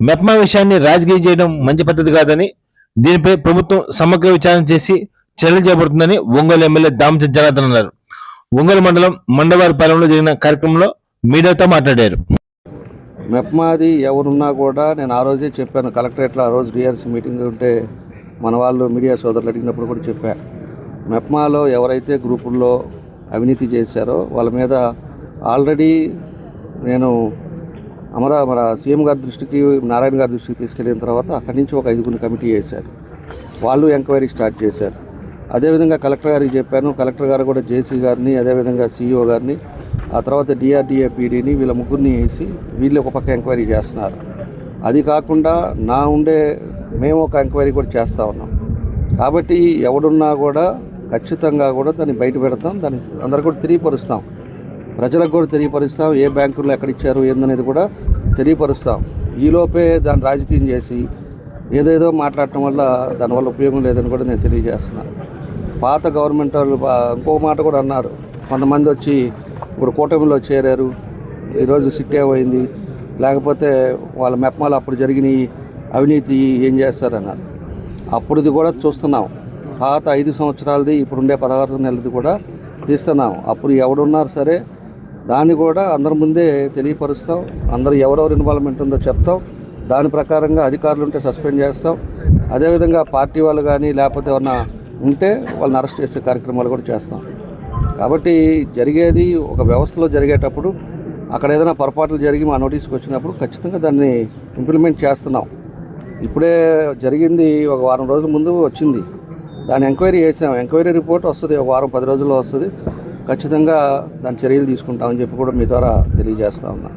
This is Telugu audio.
మెప్మా విషయాన్ని రాజకీయ చేయడం మంచి పద్ధతి కాదని దీనిపై ప్రభుత్వం సమగ్ర విచారణ చేసి చర్యలు చేపడుతుందని ఒంగోలు ఎమ్మెల్యే దామచంద్ జనార్దన్ అన్నారు. ఒంగోలు మండలం మండవారిపాలెంలో జరిగిన కార్యక్రమంలో మీడియాతో మాట్లాడారు. మెప్మాది ఎవరున్నా కూడా నేను ఆ రోజే చెప్పాను కలెక్టరేట్లో ఆ రోజు డిఆర్సీ మీటింగ్ ఉంటే మన వాళ్ళు మీడియా సోదరులు అడిగినప్పుడు కూడా చెప్పా. మెప్మాలో ఎవరైతే గ్రూపుల్లో అవినీతి చేశారో వాళ్ళ మీద ఆల్రెడీ నేను అమరా మన సీఎం గారి దృష్టికి నారాయణ గారి దృష్టికి తీసుకెళ్ళిన తర్వాత అక్కడి నుంచి ఒక ఐదుగురిని కమిటీ వేశారు. వాళ్ళు ఎంక్వైరీ స్టార్ట్ చేశారు. అదేవిధంగా కలెక్టర్ గారికి చెప్పాను కలెక్టర్ గారు కూడా జేసీ గారిని అదేవిధంగా సీఈఓ గారిని ఆ తర్వాత డిఆర్డిఏ పీడీని వీళ్ళ ముగ్గురిని వేసి వీళ్ళు ఒక పక్క ఎంక్వైరీ చేస్తున్నారు. అది కాకుండా నా ఉండే మేము ఒక ఎంక్వైరీ కూడా చేస్తూ ఉన్నాం. కాబట్టి ఎవడున్నా కూడా ఖచ్చితంగా కూడా దాన్ని బయట పెడతాం దాన్ని అందరు కూడా తెలియపరుస్తాం ప్రజలకు కూడా తెలియపరుస్తాం. ఏ బ్యాంకుల్లో ఎక్కడ ఇచ్చారు ఏందనేది కూడా తెలియపరుస్తాం. ఈలోపే దాన్ని రాజకీయం చేసి ఏదేదో మాట్లాడటం వల్ల దానివల్ల ఉపయోగం లేదని కూడా నేను తెలియజేస్తున్నాను పాత గవర్నమెంట్ వాళ్ళు ఇంకో మాట కూడా అన్నారు. కొంతమంది వచ్చి ఇప్పుడు కూటమిలో చేరారు. ఈరోజు సిట్ ఏమైంది? లేకపోతే వాళ్ళ మెప్మాలు అప్పుడు జరిగిన అవినీతి ఏం చేస్తారన్నారు. అప్పుడుది కూడా చూస్తున్నాం. పాత ఐదు సంవత్సరాలది ఇప్పుడుండే పదహారు నెలది కూడా తీస్తున్నాం. అప్పుడు ఎవడున్నారు సరే దాన్ని కూడా అందరి ముందే తెలియపరుస్తాం. అందరు ఎవరెవరు ఇన్వాల్వ్మెంట్ ఉందో చెప్తాం. దాని ప్రకారంగా అధికారులు ఉంటే సస్పెండ్ చేస్తాం. అదేవిధంగా పార్టీ వాళ్ళు కానీ లేకపోతే ఏమన్నా ఉంటే వాళ్ళని అరెస్ట్ చేసే కార్యక్రమాలు కూడా చేస్తాం. కాబట్టి జరిగేది ఒక వ్యవస్థలో జరిగేటప్పుడు అక్కడ ఏదైనా పొరపాట్లు జరిగి మా నోటీస్కి వచ్చినప్పుడు ఖచ్చితంగా దాన్ని ఇంప్లిమెంట్ చేస్తున్నాం. ఇప్పుడే జరిగింది ఒక వారం రోజుల ముందు వచ్చింది. దాని ఎంక్వైరీ చేసాం. ఎంక్వైరీ రిపోర్ట్ వస్తుంది ఒక వారం పది రోజుల్లో వస్తుంది. ఖచ్చితంగా దాని చర్యలు తీసుకుంటామని చెప్పి కూడా మీ ద్వారా తెలియజేస్తా ఉన్నా.